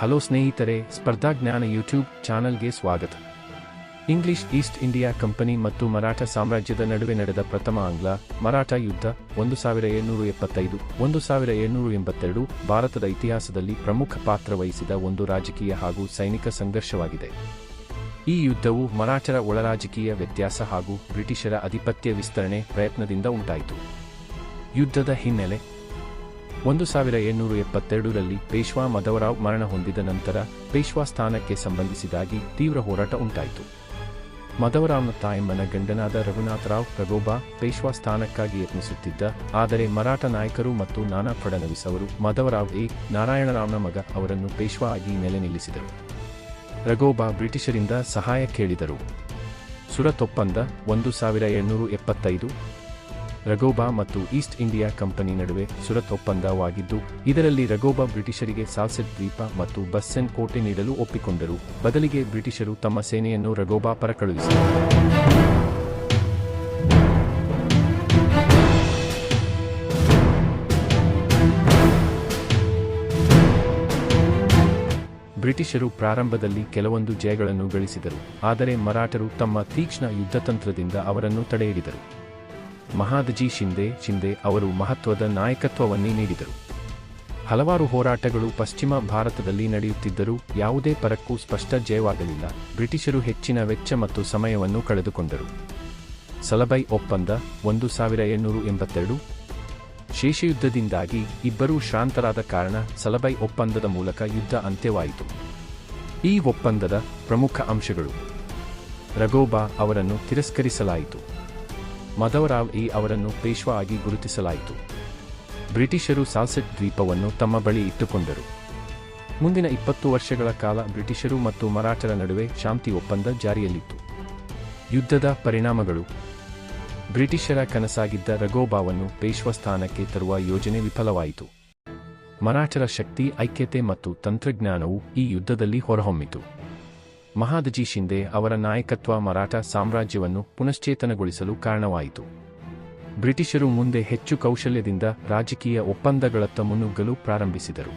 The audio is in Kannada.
ಹಲೋ ಸ್ನೇಹಿತರೆ ಸ್ಪರ್ಧಾಜ್ಞಾನ ಯೂಟ್ಯೂಬ್ ಚಾನಲ್ಗೆ ಸ್ವಾಗತ. ಇಂಗ್ಲಿಷ್ ಈಸ್ಟ್ ಇಂಡಿಯಾ ಕಂಪನಿ ಮತ್ತು ಮರಾಠ ಸಾಮ್ರಾಜ್ಯದ ನಡುವೆ ನಡೆದ ಪ್ರಥಮ ಆಂಗ್ಲ, ಮರಾಠ ಯುದ್ಧ, ಒಂದು ಸಾವಿರ ಏಳ್ನೂರು ಎಪ್ಪತ್ತೈದು, ಒಂದು ಸಾವಿರ ಏಳ್ನೂರು ಎಂಬತ್ತೆರಡು, ಭಾರತದ ಇತಿಹಾಸದಲ್ಲಿ ಪ್ರಮುಖ ಪಾತ್ರ ವಹಿಸಿದ ಒಂದು ರಾಜಕೀಯ ಹಾಗೂ ಸೈನಿಕ ಸಂಘರ್ಷವಾಗಿದೆ. ಈ ಯುದ್ಧವು ಮರಾಠರ ಒಳರಾಜಕೀಯ ವ್ಯತ್ಯಾಸ ಹಾಗೂ ಬ್ರಿಟಿಷರ ಅಧಿಪತ್ಯ ವಿಸ್ತರಣೆ ಪ್ರಯತ್ನದಿಂದ ಉಂಟಾಯಿತು. ಯುದ್ಧದ ಹಿನ್ನೆಲೆ ಒಂದು ಸಾವಿರ ಏಳ್ನೂರ ಎಪ್ಪತ್ತೆರಡರಲ್ಲಿ ಪೇಶ್ವಾ ಮಧವರಾವ್ ಮರಣ ಹೊಂದಿದ ನಂತರ ಪೇಶ್ವಾ ಸ್ಥಾನಕ್ಕೆ ಸಂಬಂಧಿಸಿದಾಗಿ ತೀವ್ರ ಹೋರಾಟ ಉಂಟಾಯಿತು. ಮಧವರಾವ್ನ ತಾಯಮ್ಮನ ಗಂಡನಾದ ರಘುನಾಥರಾವ್ ರಘೋಬಾ ಪೇಶ್ವಾ ಸ್ಥಾನಕ್ಕಾಗಿ ಯತ್ನಿಸುತ್ತಿದ್ದ, ಆದರೆ ಮರಾಠ ನಾಯಕರು ಮತ್ತು ನಾನಾ ಫಡ್ನವೀಸ್ ಅವರು ಮಧವರಾವ್ ಎ. ನಾರಾಯಣರಾವ್ನ ಮಗ ಅವರನ್ನು ಪೇಶ್ವಾ ಆಗಿ ನೆಲೆ ನಿಲ್ಲಿಸಿದರು. ರಘೋಬಾ ಬ್ರಿಟಿಷರಿಂದ ಸಹಾಯ ಕೇಳಿದರು. ಸುರತ್ ಒಪ್ಪಂದ ಒಂದು ಸಾವಿರ ಏಳ್ನೂರು ಎಪ್ಪತ್ತೈದು ರಗೋಬಾ ಮತ್ತು ಈಸ್ಟ್ ಇಂಡಿಯಾ ಕಂಪನಿ ನಡುವೆ ಸುರತ್ ಒಪ್ಪಂದವಾಗಿದ್ದು, ಇದರಲ್ಲಿ ರಗೋಬಾ ಬ್ರಿಟಿಷರಿಗೆ ಸಾಲ್ಸೆಟ್ ದ್ವೀಪ ಮತ್ತು ಬಸ್ಸೆನ್ ಕೋಟೆ ನೀಡಲು ಒಪ್ಪಿಕೊಂಡರು. ಬದಲಿಗೆ ಬ್ರಿಟಿಷರು ತಮ್ಮ ಸೇನೆಯನ್ನು ರಗೋಬಾ ಪರ ಕಳುಹಿಸಿದರು. ಬ್ರಿಟಿಷರು ಪ್ರಾರಂಭದಲ್ಲಿ ಕೆಲವೊಂದು ಜಯಗಳನ್ನು ಗಳಿಸಿದರು, ಆದರೆ ಮರಾಠರು ತಮ್ಮ ತೀಕ್ಷ್ಣ ಯುದ್ಧತಂತ್ರದಿಂದ ಅವರನ್ನು ತಡೆಹಿಡಿದರು. ಮಹಾದಜಿ ಶಿಂದೆ ಶಿಂದೆ ಅವರು ಮಹತ್ವದ ನಾಯಕತ್ವವನ್ನೇ ನೀಡಿದರು. ಹಲವಾರು ಹೋರಾಟಗಳು ಪಶ್ಚಿಮ ಭಾರತದಲ್ಲಿ ನಡೆಯುತ್ತಿದ್ದರೂ ಯಾವುದೇ ಪರಕ್ಕೂ ಸ್ಪಷ್ಟ ಜಯವಾಗಲಿಲ್ಲ. ಬ್ರಿಟಿಷರು ಹೆಚ್ಚಿನ ವೆಚ್ಚ ಮತ್ತು ಸಮಯವನ್ನು ಕಳೆದುಕೊಂಡರು. ಸಲಬೈ ಒಪ್ಪಂದ ಒಂದು ಸಾವಿರ ಏಳ್ನೂರು ಎಂಬತ್ತೆರಡು. ಶೇಷಯುದ್ಧದಿಂದಾಗಿ ಇಬ್ಬರೂ ಶಾಂತರಾದ ಕಾರಣ ಸಲಬೈ ಒಪ್ಪಂದದ ಮೂಲಕ ಯುದ್ಧ ಅಂತ್ಯವಾಯಿತು. ಈ ಒಪ್ಪಂದದ ಪ್ರಮುಖ ಅಂಶಗಳು. ರಗೋಬಾ ಅವರನ್ನು ತಿರಸ್ಕರಿಸಲಾಯಿತು. ಮಧವರಾವ್ ಇ ಅವರನ್ನು ಪೇಶ್ವಾ ಆಗಿ ಗುರುತಿಸಲಾಯಿತು. ಬ್ರಿಟಿಷರು ಸಾಲ್ಸೆಟ್ ದ್ವೀಪವನ್ನು ತಮ್ಮ ಬಳಿ ಇಟ್ಟುಕೊಂಡರು. ಮುಂದಿನ ಇಪ್ಪತ್ತು ವರ್ಷಗಳ ಕಾಲ ಬ್ರಿಟಿಷರು ಮತ್ತು ಮರಾಠರ ನಡುವೆ ಶಾಂತಿ ಒಪ್ಪಂದ ಜಾರಿಯಲ್ಲಿತ್ತು. ಯುದ್ಧದ ಪರಿಣಾಮಗಳು. ಬ್ರಿಟಿಷರ ಕನಸಾಗಿದ್ದ ರಗೋಬಾವನ್ನು ಪೇಶ್ವ ಸ್ಥಾನಕ್ಕೆ ತರುವ ಯೋಜನೆ ವಿಫಲವಾಯಿತು. ಮರಾಠರ ಶಕ್ತಿ, ಐಕ್ಯತೆ ಮತ್ತು ತಂತ್ರಜ್ಞಾನವು ಈ ಯುದ್ಧದಲ್ಲಿ ಹೊರಹೊಮ್ಮಿತು. ಮಹಾದಜಿ ಶಿಂದೆ ಅವರ ನಾಯಕತ್ವ ಮರಾಠ ಸಾಮ್ರಾಜ್ಯವನ್ನು ಪುನಶ್ಚೇತನಗೊಳಿಸಲು ಕಾರಣವಾಯಿತು. ಬ್ರಿಟಿಷರು ಮುಂದೆ ಹೆಚ್ಚು ಕೌಶಲ್ಯದಿಂದ ರಾಜಕೀಯ ಒಪ್ಪಂದಗಳತ್ತ ಮುನ್ನುಗ್ಗಲು ಪ್ರಾರಂಭಿಸಿದರು.